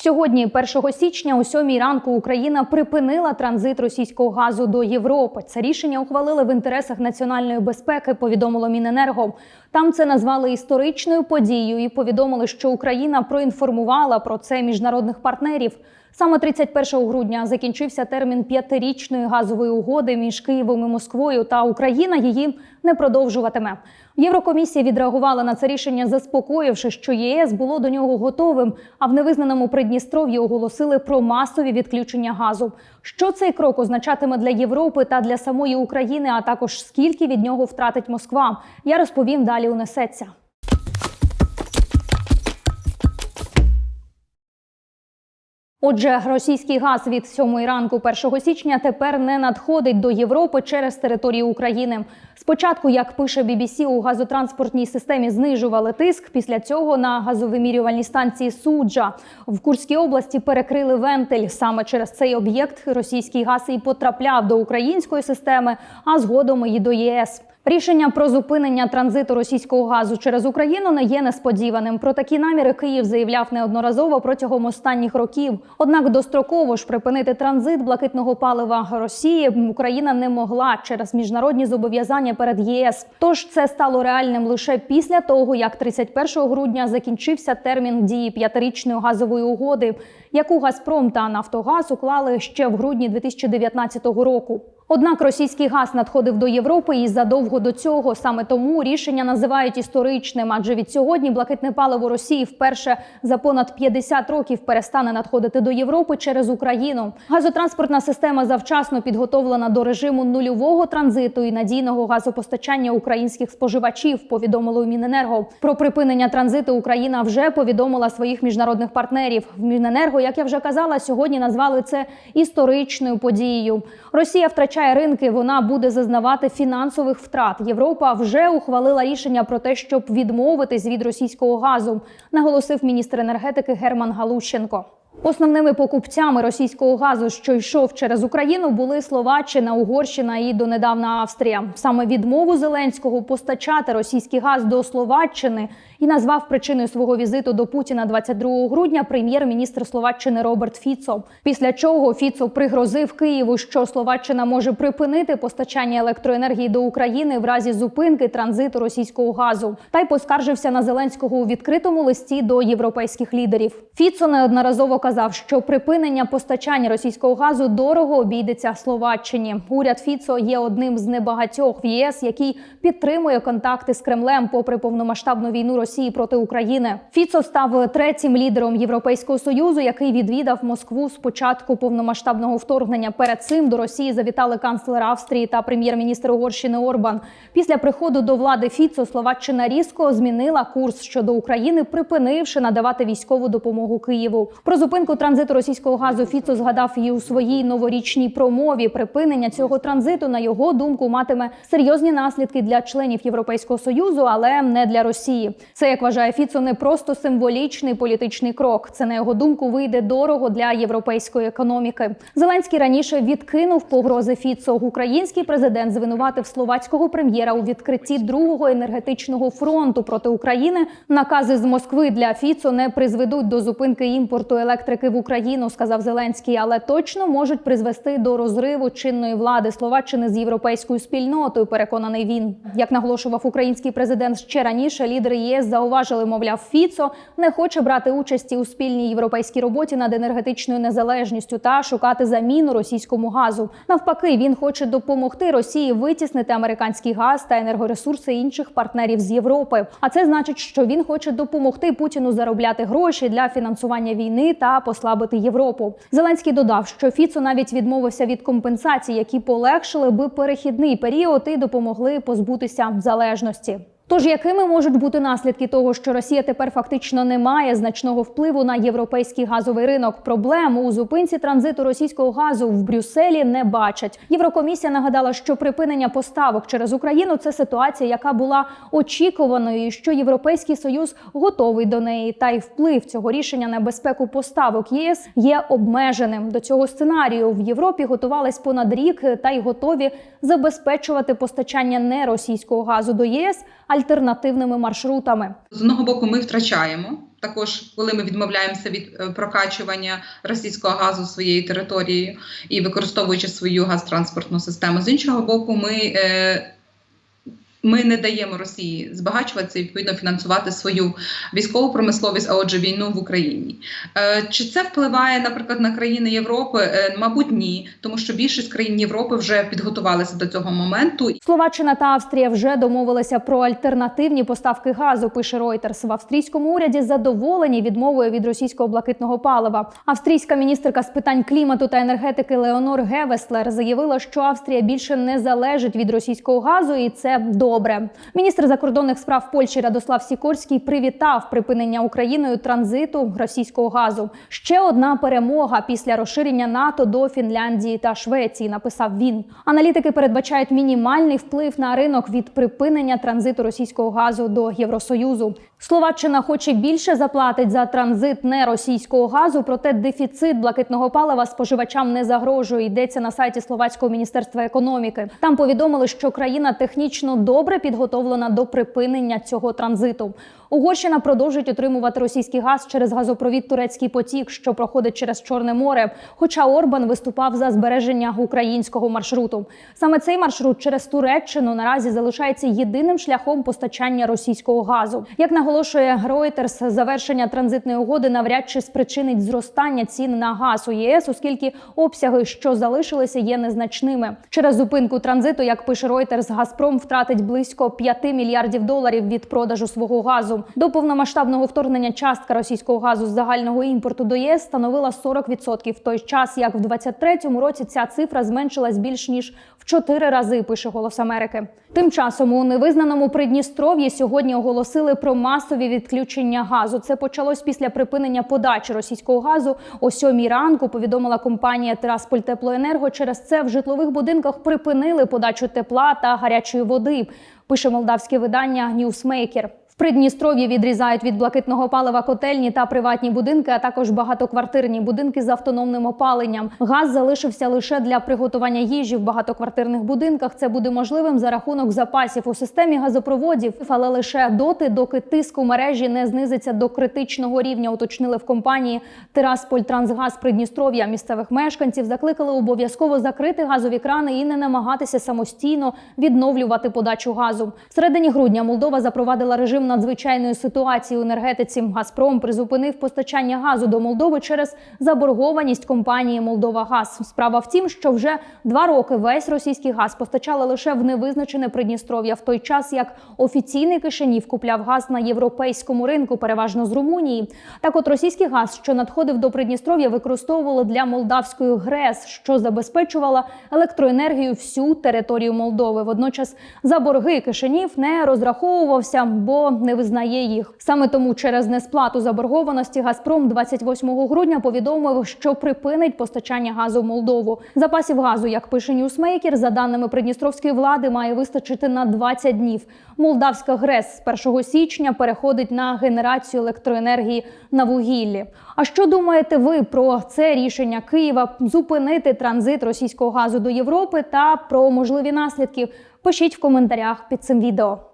Сьогодні, 1 січня, о 7 ранку, Україна припинила транзит російського газу до Європи. Це рішення ухвалили в інтересах національної безпеки. Повідомило Міненерго. Там це назвали історичною подією і повідомили, що Україна проінформувала про це міжнародних партнерів. Саме 31 грудня закінчився термін п'ятирічної газової угоди між Києвом і Москвою. Та Україна її не продовжуватиме. Єврокомісія відреагувала на це рішення, заспокоївши, що ЄС було до нього готовим. А в невизнаному Придністров'ї оголосили про масові відключення газу. Що цей крок означатиме для Європи та для самої України, а також скільки від нього втратить Москва, я розповім далі. Унесеться. Отже, російський газ від 7 ранку 1 січня тепер не надходить до Європи через територію України. Спочатку, як пише BBC, у газотранспортній системі знижували тиск. Після цього на газовимірювальній станції суджа в Курській області перекрили вентиль. Саме через цей об'єкт російський газ і потрапляв до української системи, а згодом і до ЄС. Рішення про зупинення транзиту російського газу через Україну не є несподіваним. Про такі наміри Київ заявляв неодноразово протягом останніх років. Однак достроково ж припинити транзит блакитного палива Росії Україна не могла через міжнародні зобов'язання перед ЄС. Тож це стало реальним лише після того, як 31 грудня закінчився термін дії п'ятирічної газової угоди, яку Газпром та Нафтогаз уклали ще в грудні 2019 року. Однак російський газ надходив до Європи і задовго до цього. Саме тому рішення називають історичним, адже від сьогодні блакитне паливо Росії вперше за понад 50 років перестане надходити до Європи через Україну. Газотранспортна система завчасно підготовлена до режиму нульового транзиту і надійного газопостачання українських споживачів. Повідомило Міненерго. Про припинення транзиту Україна вже повідомила своїх міжнародних партнерів. В Міненерго, як я вже казала, сьогодні назвали це історичною подією. Росія втрачає ринки, вона буде зазнавати фінансових втрат. Європа вже ухвалила рішення про те, щоб відмовитись від російського газу, наголосив міністр енергетики Герман Галущенко. Основними покупцями російського газу, що йшов через Україну, були Словаччина, Угорщина і донедавна Австрія. Саме відмову Зеленського постачати російський газ до Словаччини і назвав причиною свого візиту до Путіна 22 грудня прем'єр-міністр Словаччини Роберт Фіцо. Після чого Фіцо пригрозив Києву, що Словаччина може припинити постачання електроенергії до України в разі зупинки транзиту російського газу, та й поскаржився на Зеленського у відкритому листі до європейських лідерів. Фіцо неодноразово казав, що припинення постачання російського газу дорого обійдеться Словаччині. Уряд Фіцо є одним з небагатьох в ЄС, який підтримує контакти з Кремлем, попри повномасштабну війну Росії проти України. Фіцо став третім лідером Європейського союзу, який відвідав Москву з початку повномасштабного вторгнення. Перед цим до Росії завітали канцлер Австрії та прем'єр-міністр Угорщини Орбан. Після приходу до влади Фіцо Словаччина різко змінила курс щодо України, припинивши надавати військову допомогу Києву. Про зупинку транзиту російського газу Фіцо згадав і у своїй новорічній промові. Припинення цього транзиту, на його думку, матиме серйозні наслідки для членів Європейського союзу, але не для Росії. Це як вважає Фіцо, не просто символічний політичний крок. Це на його думку вийде дорого для європейської економіки. Зеленський раніше відкинув погрози Фіцо. Український президент звинуватив словацького прем'єра у відкритті другого енергетичного фронту проти України. Накази з Москви для Фіцо не призведуть до зупинки імпорту електрики в Україну, сказав Зеленський, але точно можуть призвести до розриву чинної влади Словаччини з європейською спільнотою. Переконаний він, як наголошував український президент ще раніше, лідери ЄС зауважили, мовляв, Фіцо не хоче брати участі у спільній європейській роботі над енергетичною незалежністю та шукати заміну російському газу. Навпаки, він хоче допомогти Росії витіснити американський газ та енергоресурси інших партнерів з Європи. А це значить, що він хоче допомогти Путіну заробляти гроші для фінансування війни та послабити Європу. Зеленський додав, що Фіцо навіть відмовився від компенсацій, які полегшили би перехідний період і допомогли позбутися залежності. Тож якими можуть бути наслідки того, що Росія тепер фактично не має значного впливу на європейський газовий ринок? Проблем у зупинці транзиту російського газу в Брюсселі не бачать. Єврокомісія нагадала, що припинення поставок через Україну це ситуація, яка була очікуваною, що європейський союз готовий до неї. Та й вплив цього рішення на безпеку поставок ЄС є обмеженим. До цього сценарію в Європі готувались понад рік та й готові забезпечувати постачання неросійського газу до ЄС альтернативними маршрутами. З одного боку, ми втрачаємо Також, коли ми відмовляємося від е, прокачування російського газу своєю територією і використовуючи свою газтранспортну систему, з іншого боку, ми, е, ми не даємо Росії збагачуватися і відповідно фінансувати свою військову промисловість, а отже, війну в Україні. Е, Чи це впливає, наприклад, на країни Європи? Е, Мабуть, ні, тому що більшість країн Європи вже підготувалися до цього моменту Словаччина та Австрія вже домовилися про альтернативні поставки газу. Пише Reuters. В австрійському уряді задоволені відмовою від російського блакитного палива. Австрійська міністерка з питань клімату та енергетики Леонор Гевеслер заявила, що Австрія більше не залежить від російського газу, і це добре. Міністр закордонних справ Польщі Радослав Сікорський привітав припинення Україною транзиту російського газу. Ще одна перемога після розширення НАТО до Фінляндії та Швеції. Написав він. Аналітики передбачають мінімальний вплив на ринок від припинення транзиту російського газу до Євросоюзу. Словаччина хоче більше заплатить за транзит не російського газу, проте дефіцит блакитного палива споживачам не загрожує. Йдеться на сайті Словацького міністерства економіки. Там повідомили, що країна технічно добре підготовлена до припинення цього транзиту. Угорщина продовжить отримувати російський газ через газопровід Турецький потік, що проходить через Чорне море. Хоча Орбан виступав за збереження українського маршруту. Саме цей маршрут через Туреччину наразі залишається єдиним шляхом постачання російського газу. Як наголошує Reuters, завершення транзитної угоди навряд чи спричинить зростання цін на газ у ЄС, оскільки обсяги, що залишилися, є незначними. Через зупинку транзиту, як пише Reuters, Газпром втратить близько 5 мільярдів доларів від продажу свого газу. До повномасштабного вторгнення частка російського газу з загального імпорту до ЄС становила 40%, в той час як в 2023 році ця цифра зменшилась більш ніж в 4 рази. Пише Голос Америки. Тим часом у невизнаному Придністров'ї сьогодні оголосили про масові відключення газу. Це почалось після припинення подачі російського газу о сьомій ранку. Повідомила компанія Тирасполь Теплоенерго. Через це в житлових будинках припинили подачу тепла та гарячої води. Пише молдавське видання Ньюсмейкер. Придністров'ї відрізають від блакитного палива котельні та приватні будинки, а також багатоквартирні будинки з автономним опаленням. Газ залишився лише для приготування їжі в багатоквартирних будинках. Це буде можливим за рахунок запасів у системі газопроводів, але лише доти, доки тиск у мережі не знизиться до критичного рівня. Уточнили в компанії Тирасполь Трансгаз Придністров'я. Місцевих мешканців закликали обов'язково закрити газові крани і не намагатися самостійно відновлювати подачу газу. В середині грудня Молдова запровадила режим надзвичайної ситуації у енергетиці. Газпром призупинив постачання газу до Молдови через заборгованість компанії Молдова Газ. Справа в тім, що вже два роки весь російський газ постачали лише в невизначене Придністров'я, в той час як офіційний Кишинів купляв газ на європейському ринку, переважно з Румунії. Так, от російський газ, що надходив до Придністров'я, використовували для молдавської ГРЕС, що забезпечувала електроенергію всю територію Молдови. Водночас за борги Кишинів не розраховувався, бо не визнає їх. Саме тому через несплату заборгованості Газпром 28 грудня повідомив, що припинить постачання газу в Молдову. Запасів газу, як пише Ньюсмейкер, за даними придністровської влади, має вистачити на 20 днів. Молдавська ГРЕС з 1 січня переходить на генерацію електроенергії на вугіллі. А що думаєте ви про це рішення Києва зупинити транзит російського газу до Європи та про можливі наслідки? Пишіть в коментарях під цим відео.